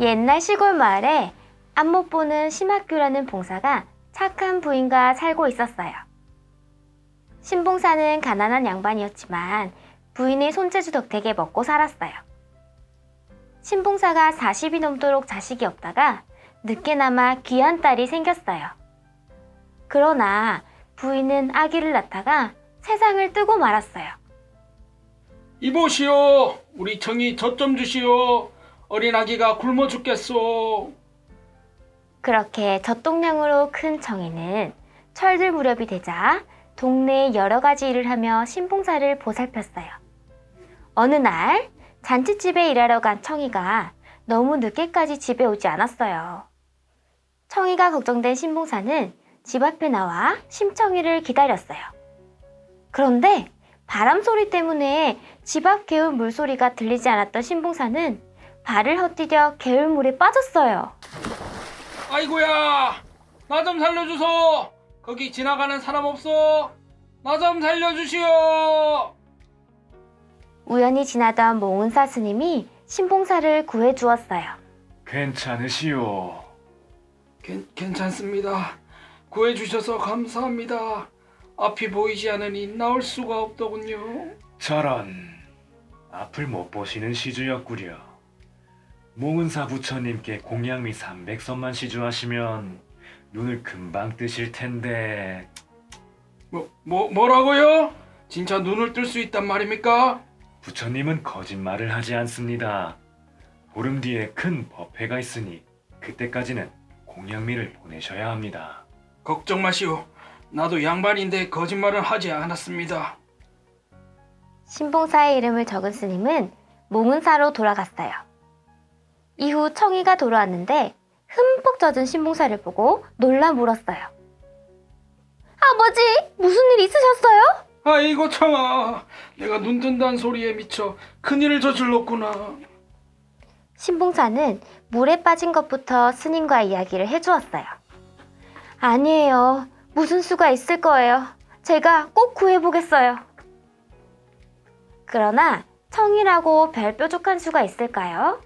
옛날 시골 마을에 안못 보는 심학규라는 봉사가 착한 부인과 살고 있었어요. 신봉사는 가난한 양반이었지만 부인의 손재주 덕택에 먹고 살았어요. 신봉사가 40이 넘도록 자식이 없다가 늦게나마 귀한 딸이 생겼어요. 그러나 부인은 아기를 낳다가 세상을 뜨고 말았어요. 이보시오, 우리 청이 젖 좀 주시오. 어린 아기가 굶어 죽겠소. 그렇게 젖동량으로 큰 청이는 철들 무렵이 되자 동네에 여러 가지 일을 하며 신봉사를 보살폈어요. 어느 날 잔치집에 일하러 간 청이가 너무 늦게까지 집에 오지 않았어요. 청이가 걱정된 신봉사는 집 앞에 나와 심청이를 기다렸어요. 그런데 바람 소리 때문에 집 앞 개울 물소리가 들리지 않았던 신봉사는 발을 헛디뎌 개울물에 빠졌어요. 아이고야, 나 좀 살려주소. 거기 지나가는 사람 없어. 나 좀 살려주시오. 우연히 지나던 몽은사 스님이 신봉사를 구해 주었어요. 괜찮으시오. 괜, 괜찮습니다. 구해주셔서 감사합니다. 앞이 보이지 않으니 나올 수가 없더군요. 저런 앞을 못 보시는 시주였구려. 몽은사 부처님께 공양미 300선만 시주하시면 눈을 금방 뜨실 텐데 뭐, 뭐, 뭐라고요? 진짜 눈을 뜰 수 있단 말입니까? 부처님은 거짓말을 하지 않습니다. 보름 뒤에 큰 법회가 있으니 그때까지는 공양미를 보내셔야 합니다. 걱정 마시오. 나도 양반인데 거짓말은 하지 않았습니다. 신봉사의 이름을 적은 스님은 몽은사로 돌아갔어요. 이후 청이가 돌아왔는데 흠뻑 젖은 신봉사를 보고 놀라 물었어요. 아버지, 무슨 일 있으셨어요? 아이고 청아, 내가 눈 뜬다는 소리에 미쳐 큰일을 저질렀구나. 신봉사는 물에 빠진 것부터 스님과 이야기를 해주었어요. 아니에요. 무슨 수가 있을 거예요. 제가 꼭 구해보겠어요. 그러나 청이라고 별 뾰족한 수가 있을까요?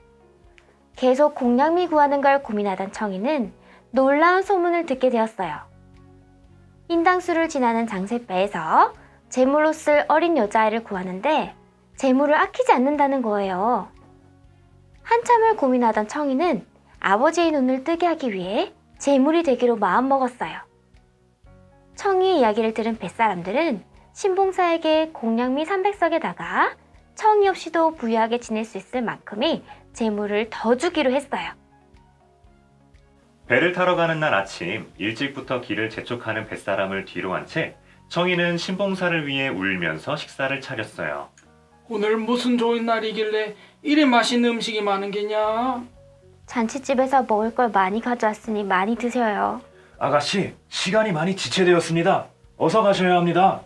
계속 공양미 구하는 걸 고민하던 청이는 놀라운 소문을 듣게 되었어요. 인당수를 지나는 장세배에서 재물로 쓸 어린 여자아이를 구하는데 재물을 아끼지 않는다는 거예요. 한참을 고민하던 청이는 아버지의 눈을 뜨게 하기 위해 재물이 되기로 마음먹었어요. 청이의 이야기를 들은 뱃사람들은 신봉사에게 공양미 300석에다가 청이 없이도 부유하게 지낼 수 있을 만큼의 재물을 더 주기로 했어요. 배를 타러 가는 날 아침 일찍부터 길을 재촉하는 뱃사람을 뒤로 한 채 청이는 신봉사를 위해 울면서 식사를 차렸어요. 오늘 무슨 좋은 날이길래 이리 맛있는 음식이 많은 게냐? 잔치집에서 먹을 걸 많이 가져왔으니 많이 드세요. 아가씨 시간이 많이 지체되었습니다. 어서 가셔야 합니다.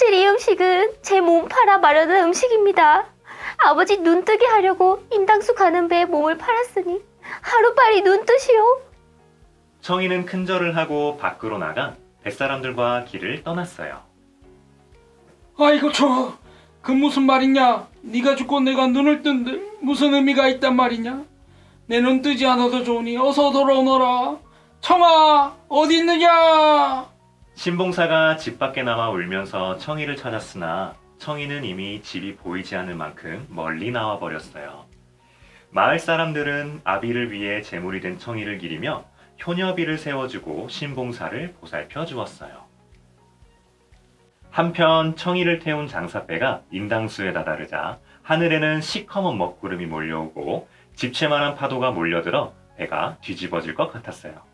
사실 이 음식은 제 몸 팔아 마련한 음식입니다. 아버지 눈 뜨게 하려고 인당수 가는 배에 몸을 팔았으니 하루빨리 눈 뜨시오. 청이는 큰절을 하고 밖으로 나가 뱃사람들과 길을 떠났어요. 아이고 청아, 그 무슨 말이냐? 네가 죽고 내가 눈을 뜬들 무슨 의미가 있단 말이냐? 내 눈 뜨지 않아도 좋으니 어서 돌아오너라. 청아, 어디 있느냐? 신봉사가 집 밖에 나와 울면서 청이를 찾았으나 청이는 이미 집이 보이지 않을 만큼 멀리 나와 버렸어요. 마을 사람들은 아비를 위해 제물이 된 청이를 기리며 효녀비를 세워주고 신봉사를 보살펴 주었어요. 한편 청이를 태운 장사배가 인당수에 다다르자 하늘에는 시커먼 먹구름이 몰려오고 집채만한 파도가 몰려들어 배가 뒤집어질 것 같았어요.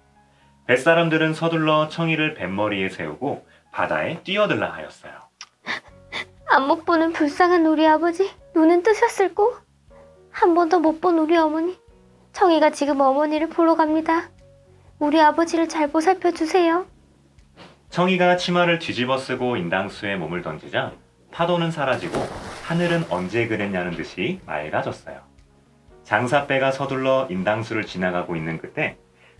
뱃사람들은 서둘러 청이를 뱃머리에 세우고 바다에 뛰어들라 하였어요. 안못 보는 불쌍한 우리 아버지 눈은 뜨셨을꼬? 한 번도 못 본 우리 어머니 청이가 지금 어머니를 보러 갑니다. 우리 아버지를 잘 보살펴 주세요. 청이가 치마를 뒤집어 쓰고 인당수에 몸을 던지자 파도는 사라지고 하늘은 언제 그랬냐는 듯이 맑아졌어요. 장사배가 서둘러 인당수를 지나가고 있는 그때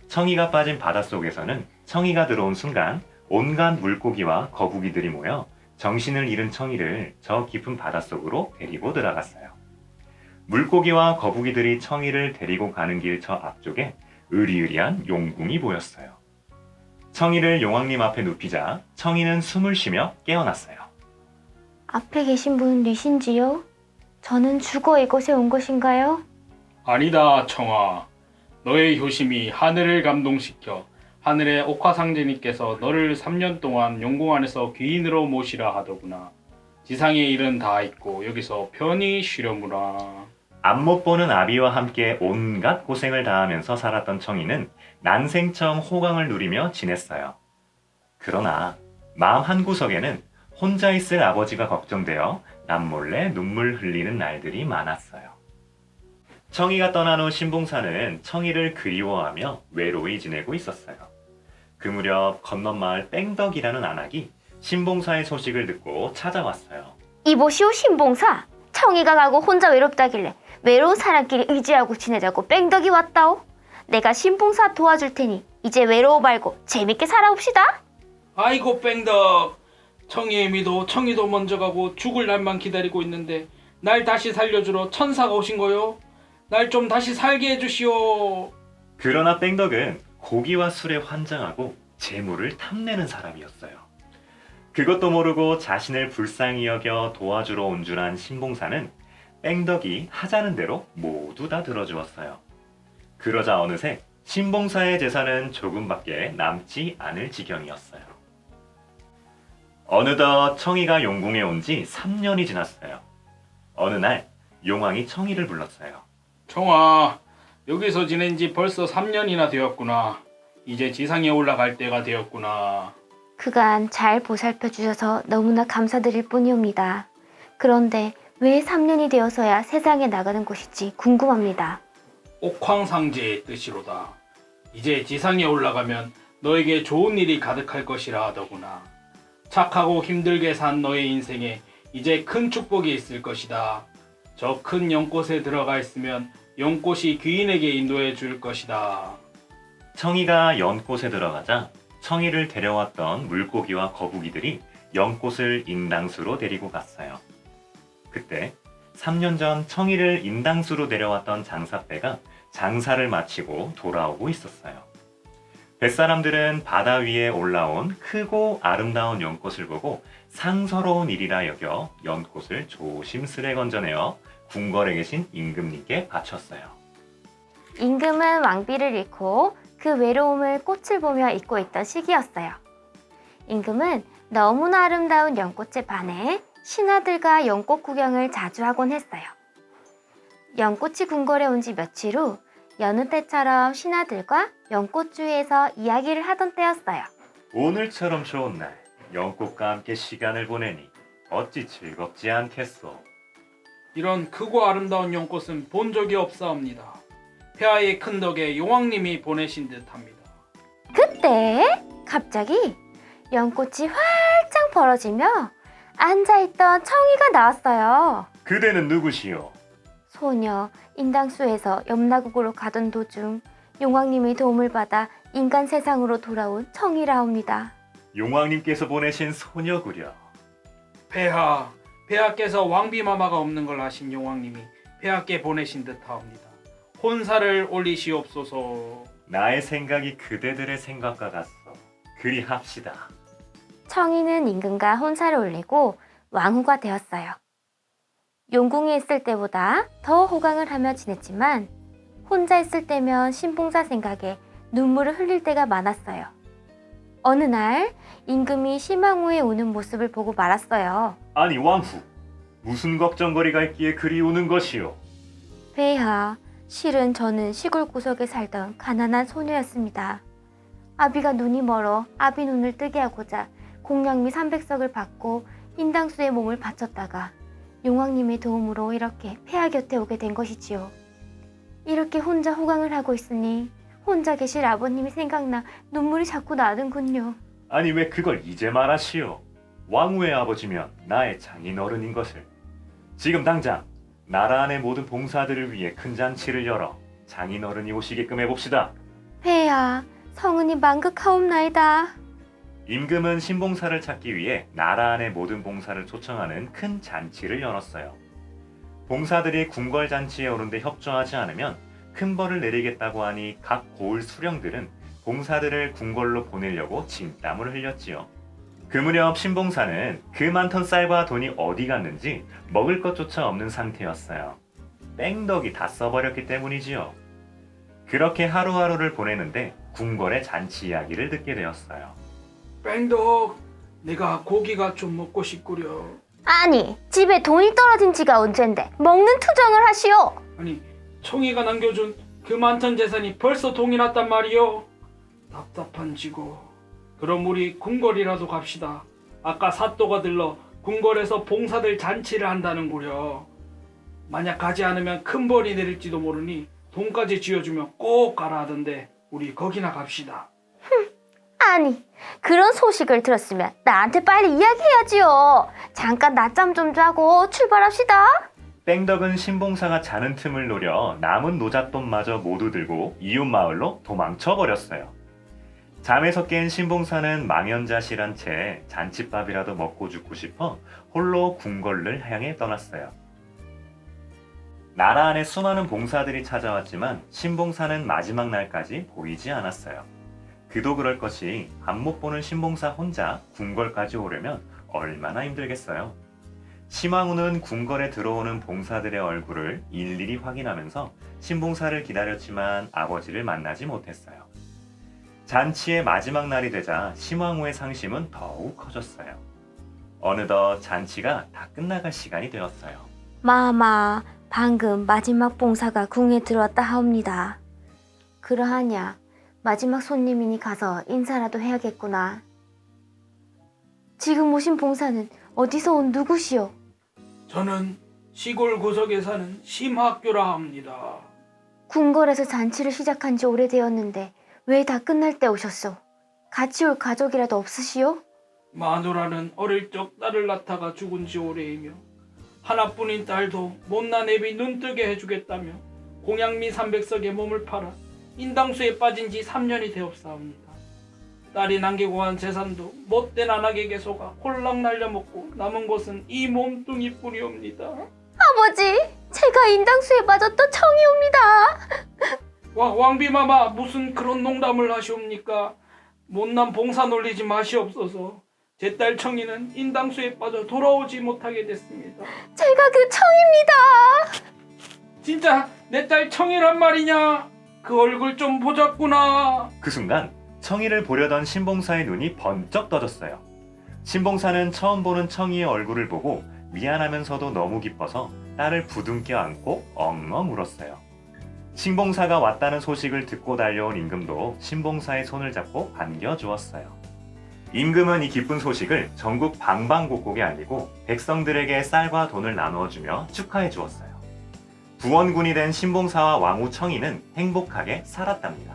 청이가 빠진 바닷속에서는 청이가 들어온 순간 온갖 물고기와 거북이들이 모여 정신을 잃은 청이를 저 깊은 바닷속으로 데리고 들어갔어요. 물고기와 거북이들이 청이를 데리고 가는 길 저 앞쪽에 으리으리한 용궁이 보였어요. 청이를 용왕님 앞에 눕히자 청이는 숨을 쉬며 깨어났어요. 앞에 계신 분은 뉘신지요? 저는 죽어 이곳에 온 것인가요? 아니다, 청아. 너의 효심이 하늘을 감동시켜 하늘의 옥화상제님께서 너를 3년 동안 용궁 안에서 귀인으로 모시라 하더구나. 지상의 일은 다 있고 여기서 편히 쉬려무라. 앞못 보는 아비와 함께 온갖 고생을 다하면서 살았던 청이는 난생처음 호강을 누리며 지냈어요. 그러나 마음 한구석에는 혼자 있을 아버지가 걱정되어 남몰래 눈물 흘리는 날들이 많았어요. 청이가 떠난 후 신봉사는 청이를 그리워하며 외로이 지내고 있었어요. 그 무렵 건넌 마을 뺑덕이라는 안악이 신봉사의 소식을 듣고 찾아왔어요. 이보시오 신봉사. 청이가 가고 혼자 외롭다길래 외로운 사람끼리 의지하고 지내자고 뺑덕이 왔다오. 내가 신봉사 도와줄 테니 이제 외로워 말고 재밌게 살아봅시다. 아이고 뺑덕. 청이의 미도 청이도 먼저 가고 죽을 날만 기다리고 있는데 날 다시 살려주러 천사가 오신 거요. 날 좀 다시 살게 해주시오. 그러나 뺑덕은 고기와 술에 환장하고 재물을 탐내는 사람이었어요. 그것도 모르고 자신을 불쌍히 여겨 도와주러 온 줄 안 신봉사는 뺑덕이 하자는 대로 모두 다 들어주었어요. 그러자 어느새 신봉사의 재산은 조금밖에 남지 않을 지경이었어요. 어느덧 청이가 용궁에 온 지 3년이 지났어요. 어느 날 용왕이 청이를 불렀어요. 청아, 여기서 지낸 지 벌써 3년이나 되었구나. 이제 지상에 올라갈 때가 되었구나. 그간 잘 보살펴 주셔서 너무나 감사드릴 뿐이옵니다. 그런데 왜 3년이 되어서야 세상에 나가는 것인지 궁금합니다. 옥황상제의 뜻이로다. 이제 지상에 올라가면 너에게 좋은 일이 가득할 것이라 하더구나. 착하고 힘들게 산 너의 인생에 이제 큰 축복이 있을 것이다. 저 큰 연꽃에 들어가 있으면 연꽃이 귀인에게 인도해 줄 것이다. 청이가 연꽃에 들어가자 청이를 데려왔던 물고기와 거북이들이 연꽃을 인당수로 데리고 갔어요. 그때 3년 전 청이를 인당수로 데려왔던 장사배가 장사를 마치고 돌아오고 있었어요. 뱃사람들은 바다 위에 올라온 크고 아름다운 연꽃을 보고 상서로운 일이라 여겨 연꽃을 조심스레 건져내어 궁궐에 계신 임금님께 바쳤어요. 임금은 왕비를 잃고 그 외로움을 꽃을 보며 잊고 있던 시기였어요. 임금은 너무나 아름다운 연꽃에 반해 신하들과 연꽃 구경을 자주 하곤 했어요. 연꽃이 궁궐에 온 지 며칠 후 여느 때처럼 신하들과 연꽃 주위에서 이야기를 하던 때였어요. 오늘처럼 좋은 날 연꽃과 함께 시간을 보내니 어찌 즐겁지 않겠소. 이런 크고 아름다운 연꽃은 본 적이 없사옵니다. 폐하의 큰 덕에 용왕님이 보내신 듯합니다. 그때 갑자기 연꽃이 활짝 벌어지며 앉아있던 청이가 나왔어요. 그대는 누구시오? 소녀 인당수에서 염라국으로 가던 도중 용왕님의 도움을 받아 인간 세상으로 돌아온 청이라옵니다. 용왕님께서 보내신 소녀구려. 폐하, 폐하께서 왕비마마가 없는 걸 아신 용왕님이 폐하께 보내신 듯하옵니다. 혼사를 올리시옵소서. 나의 생각이 그대들의 생각과 같소. 그리 합시다. 청이는 임금과 혼사를 올리고 왕후가 되었어요. 용궁에 있을 때보다 더 호강을 하며 지냈지만 혼자 있을 때면 신봉사 생각에 눈물을 흘릴 때가 많았어요. 어느 날 임금이 심왕후에 우는 모습을 보고 말았어요. 아니 왕후, 무슨 걱정거리가 있기에 그리 우는 것이오? 폐하, 실은 저는 시골 구석에 살던 가난한 소녀였습니다. 아비가 눈이 멀어 아비 눈을 뜨게 하고자 공양미 300석을 받고 인당수의 몸을 바쳤다가 용왕님의 도움으로 이렇게 폐하 곁에 오게 된 것이지요. 이렇게 혼자 호강을 하고 있으니 혼자 계실 아버님이 생각나 눈물이 자꾸 나는군요. 아니 왜 그걸 이제 말하시오? 왕후의 아버지면 나의 장인어른인 것을. 지금 당장 나라 안의 모든 봉사들을 위해 큰 잔치를 열어 장인어른이 오시게끔 해봅시다. 폐하, 성은이 만극하옵나이다. 임금은 신봉사를 찾기 위해 나라 안의 모든 봉사를 초청하는 큰 잔치를 열었어요. 봉사들이 궁궐 잔치에 오는데 협조하지 않으면 큰 벌을 내리겠다고 하니 각 고을 수령들은 봉사들을 궁궐로 보내려고 진땀을 흘렸지요. 그 무렵 신봉사는 그 많던 쌀과 돈이 어디 갔는지 먹을 것조차 없는 상태였어요. 뺑덕이 다 써버렸기 때문이지요. 그렇게 하루하루를 보내는데 궁궐의 잔치 이야기를 듣게 되었어요. 뺑덕, 내가 고기가 좀 먹고 싶구려. 아니, 집에 돈이 떨어진 지가 언젠데 먹는 투정을 하시오. 아니, 청이가 남겨준 그 많던 재산이 벌써 동이 났단 말이오. 답답한 지고. 그럼 우리 궁궐이라도 갑시다. 아까 사또가 들러 궁궐에서 봉사들 잔치를 한다는구려. 만약 가지 않으면 큰 벌이 내릴지도 모르니 돈까지 쥐어주면 꼭 가라 하던데 우리 거기나 갑시다. 아니, 그런 소식을 들었으면 나한테 빨리 이야기해야지요. 잠깐 낮잠 좀 자고 출발합시다. 뺑덕은 신봉사가 자는 틈을 노려 남은 노잣돈마저 모두 들고 이웃 마을로 도망쳐 버렸어요. 잠에서 깬 신봉사는 망연자실한 채 잔칫밥이라도 먹고 죽고 싶어 홀로 궁궐을 향해 떠났어요. 나라 안에 수많은 봉사들이 찾아왔지만 신봉사는 마지막 날까지 보이지 않았어요. 그도 그럴 것이 밥못 보는 신봉사 혼자 궁궐까지 오려면 얼마나 힘들겠어요. 심왕후는 궁궐에 들어오는 봉사들의 얼굴을 일일이 확인하면서 신봉사를 기다렸지만 아버지를 만나지 못했어요. 잔치의 마지막 날이 되자 심왕후의 상심은 더욱 커졌어요. 어느덧 잔치가 다 끝나갈 시간이 되었어요. 마마, 방금 마지막 봉사가 궁에 들어왔다 하옵니다. 그러하냐, 마지막 손님이니 가서 인사라도 해야겠구나. 지금 오신 봉사는 어디서 온 누구시오? 저는 시골 구석에 사는 심학교라 합니다. 궁궐에서 잔치를 시작한 지 오래되었는데 왜 다 끝날 때 오셨소? 같이 올 가족이라도 없으시오? 마누라는 어릴 적 딸을 낳다가 죽은 지 오래이며 하나뿐인 딸도 못난 애비 눈뜨게 해주겠다며 공양미 300석의 몸을 팔아 인당수에 빠진 지 3년이 되었사옵니다. 딸이 남기고 간 재산도 못된 안악에게 속아 홀랑 날려먹고 남은 것은 이 몸뚱이 뿐이옵니다. 아버지, 제가 인당수에 빠졌던 청이옵니다. 와, 왕비마마 무슨 그런 농담을 하시옵니까? 못난 봉사 놀리지 마시옵소서. 제 딸 청이는 인당수에 빠져 돌아오지 못하게 됐습니다. 제가 그 청입니다. 진짜 내 딸 청이란 말이냐? 그 얼굴 좀 보자꾸나. 그 순간 청이를 보려던 신봉사의 눈이 번쩍 떠졌어요. 신봉사는 처음 보는 청이의 얼굴을 보고 미안하면서도 너무 기뻐서 딸을 부둥켜 안고 엉엉 울었어요. 신봉사가 왔다는 소식을 듣고 달려온 임금도 신봉사의 손을 잡고 반겨주었어요. 임금은 이 기쁜 소식을 전국 방방곡곡에 알리고 백성들에게 쌀과 돈을 나누어 주며 축하해 주었어요. 부원군이 된 신봉사와 왕후 청이는 행복하게 살았답니다.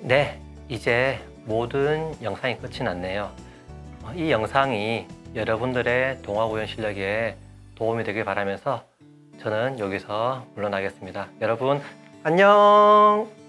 네, 이제 모든 영상이 끝이 났네요. 어, 이 영상이 여러분들의 동화구연 실력에 도움이 되길 바라면서 저는 여기서 물러나겠습니다. 여러분, 안녕!